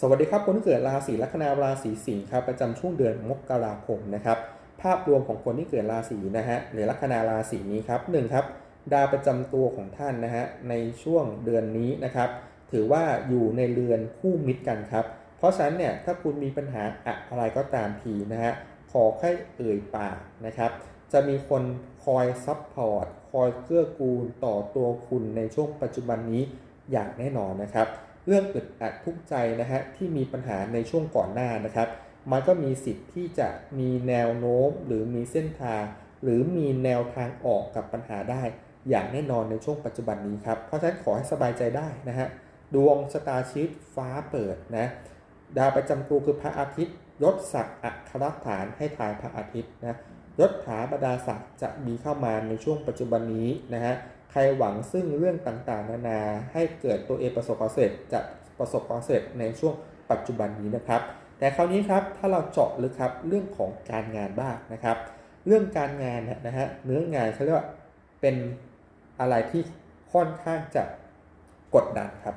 สวัสดีครับคนที่เกิดราศีลัคนาราศีสิงห์ครับประจำช่วงเดือนมกราคมนะครับภาพรวมของคนที่เกิดราศีนะฮะหรือลัคนาราศีนี้ครับหนึ่งครับดาวประจำตัวของท่านนะฮะในช่วงเดือนนี้นะครับถือว่าอยู่ในเรือนคู่มิตรกันครับ เพราะฉะนั้นเนี่ยถ้าคุณมีปัญหาอะไรก็ตามทีนะฮะขอแค่เอ่ยปากนะครับจะมีคนคอยซัพพอร์ตคอยเกื้อกูลต่อตัวคุณในช่วงปัจจุบันนี้อย่างแน่นอนนะครับ เรื่องอึดอัดทุกใจนะฮะที่มีปัญหาในช่วงก่อนหน้านะครับ มันก็มีสิทธิ์ที่จะมีแนวโน้มหรือมีเส้นทาง หรือมีแนวทางออกกับปัญหาได้ อย่างแน่นอนในช่วงปัจจุบันนี้ครับเพราะฉะนั้นขอให้สบายใจได้นะฮะดวงชะตาชีวิตฟ้าเปิดนะดาวประจำตัวคือพระอาทิตย์ยศศักดิ์อัครฐานให้ทายพระอาทิตย์นะยศถาบรรดาศักดิ์จะมีเข้ามาในช่วงปัจจุบันนี้นะฮะ ใครหวังซึ่งเรื่องต่างๆ นานาให้เกิดตัวเองประสบความสำเร็จจะประสบความสำเร็จในช่วงปัจจุบันนี้นะครับ แต่คราวนี้ครับถ้าเราเจาะลึกครับเรื่องของการงานบ้างนะครับ เรื่องการงานเนี่ยนะฮะเนื้องานเขาเรียกว่าเป็นอะไรที่ค่อนข้างจะกดดันครับ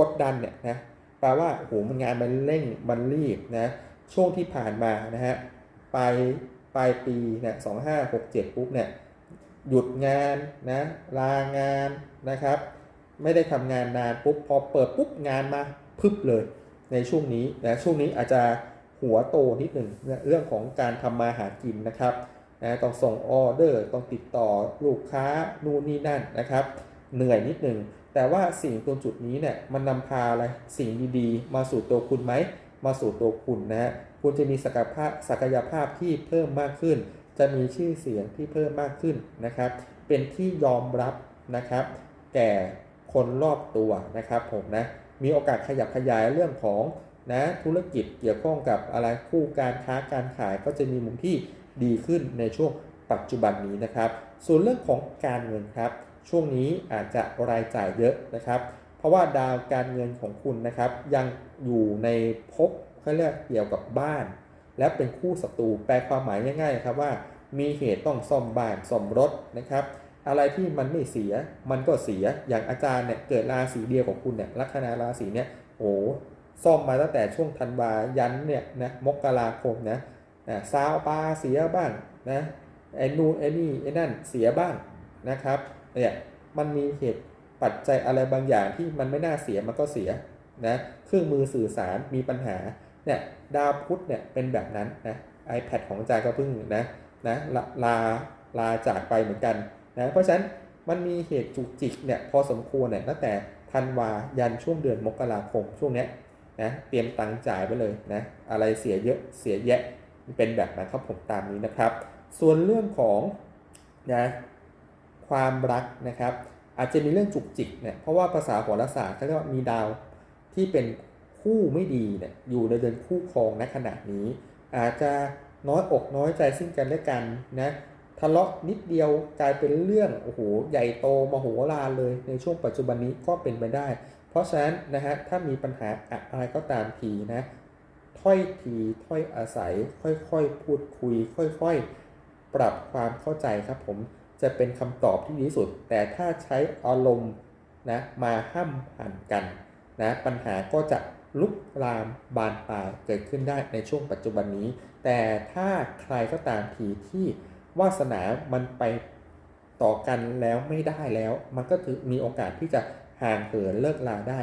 กดดันเนี่ยนะแปลว่าโอ้โหมันงานมันเร่งมันรีบนะช่วงที่ผ่านมานะฮะปลายปลายปีเนี่ยสองห้าหกเจ็ดปุ๊บเนี่ย หยุดงานนะลางานนะครับ ไม่ได้ทำงานนานปุ๊บพอเปิดปุ๊บงานมาพึบเลย ในช่วงนี้นะช่วงนี้อาจจะหัวโตนิดหนึ่งเรื่องของการทำมาหากินนะครับนะต้องส่งออเดอร์ต้องติดต่อลูกค้านู่นนี่นั่นนะครับ เหนื่อยนิดหนึ่งแต่ว่าสิ่งตรงจุดนี้เนี่ยมันนำพาอะไรสิ่งดีๆ มาสู่ตัวคุณไหม มาสู่ตัวคุณนะฮะคุณจะมีศักยภาพศักยภาพที่เพิ่มมากขึ้น จะมีชื่อเสียงที่เพิ่มมากขึ้นนะครับ เป็นที่ยอมรับนะครับ แก่คนรอบตัวนะครับผมนะ มีโอกาสขยับขยายเรื่องของนะธุรกิจเกี่ยวข้องกับอะไรคู่การค้าการขายก็จะมีมุมที่ดีขึ้นในช่วงปัจจุบันนี้นะครับ ส่วนเรื่องของการเงินครับ ช่วงนี้อาจจะรายจ่ายเยอะนะครับ เพราะว่าดาวการเงินของคุณนะครับยังอยู่ในภพเขาเรียกเกี่ยวกับบ้าน และเป็นคู่ศัตรูแปลความหมายง่ายๆครับว่า มีเหตุต้องซ่อมบ้านซ่อมรถนะครับ อะไรที่มันไม่เสียมันก็เสียอย่างอาจารย์เนี่ยเกิดราศีเดียวของคุณเนี่ยลัคนาราศีเนี่ยโอ้ซ่อมมาตั้งแต่ช่วงธันวายันเนี่ยนะมกราคมนะนะซาวปลาเสียบ้างนะไอ้นู่นไอ้นี่ไอ้นั่นเสียบ้างนะครับเนี่ยมันมีเหตุปัจจัยอะไรบางอย่างที่มันไม่น่าเสียมันก็เสียนะเครื่องมือสื่อสารมีปัญหา เนี่ยดาวพุธเนี่ยเป็นแบบนั้นนะ iPad ของอาจารย์ก็เพิ่งนะนะลาลาลาจากไปเหมือนกันนะเพราะฉะนั้นมันมีเหตุจุกจิกเนี่ยพอสมควรเนี่ยตั้งแต่ธันวายันช่วงเดือนมกราคมช่วงเนี้ยนะเตรียมตังจ่ายไปเลยนะอะไรเสียเยอะเสียแยะเป็นแบบนั้นครับผมตามนี้นะครับ ส่วนเรื่องของนะความรักนะครับ อาจจะมีเรื่องจุกจิกเนี่ยเพราะว่าภาษาโหราศาสตร์เขาเรียกว่ามีดาวที่เป็น คู่ไม่ดีเนี่ยอยู่ในเดือนคู่ครองณขณะนี้ อาจจะน้อยอกน้อยใจซึ่งกันและกันนะทะเลาะนิดเดียวกลายเป็นเรื่องโอ้โหใหญ่โตมโหฬารเลยในช่วงปัจจุบันนี้ก็เป็นไปได้ เพราะฉะนั้นนะฮะถ้ามีปัญหาอะไรก็ตามทีนะถ้อยทีถ้อยอาศัยค่อยๆ พูดคุย ค่อยๆ ปรับความเข้าใจครับผมจะเป็นคำตอบที่ดีที่สุด แต่ถ้าใช้อารมณ์นะมาห้ามหันกันนะปัญหาก็จะ ลุกลามบานปลายเกิดขึ้นได้ในช่วงปัจจุบันนี้ แต่ถ้าใครก็ตามทีที่วาสนามันไปต่อกันแล้วไม่ได้แล้ว มันก็ถือมีโอกาสที่จะห่างเหินเลิกลาได้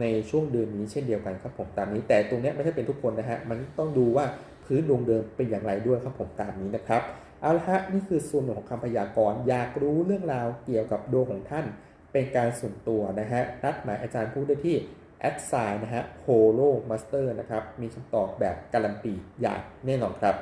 ในช่วงเดือนนี้เช่นเดียวกันครับผมตามนี้ แต่ตรงนี้ไม่ใช่เป็นทุกคนนะฮะมันต้องดูว่าพื้นดวงเดิมเป็นอย่างไรด้วยครับผมตามนี้นะครับเอาละฮะนี่คือส่วนหนึ่งของคำพยากรณ์อยากรู้เรื่องราวเกี่ยวกับดวงของท่าน เป็นการส่วนตัวนะฮะนัดหมายอาจารย์พูดได้ที่ แอดไซน์นะฮะโฮโลมาสเตอร์นะครับ มีคำตอบแบบการันตีอย่างแน่นอนครับ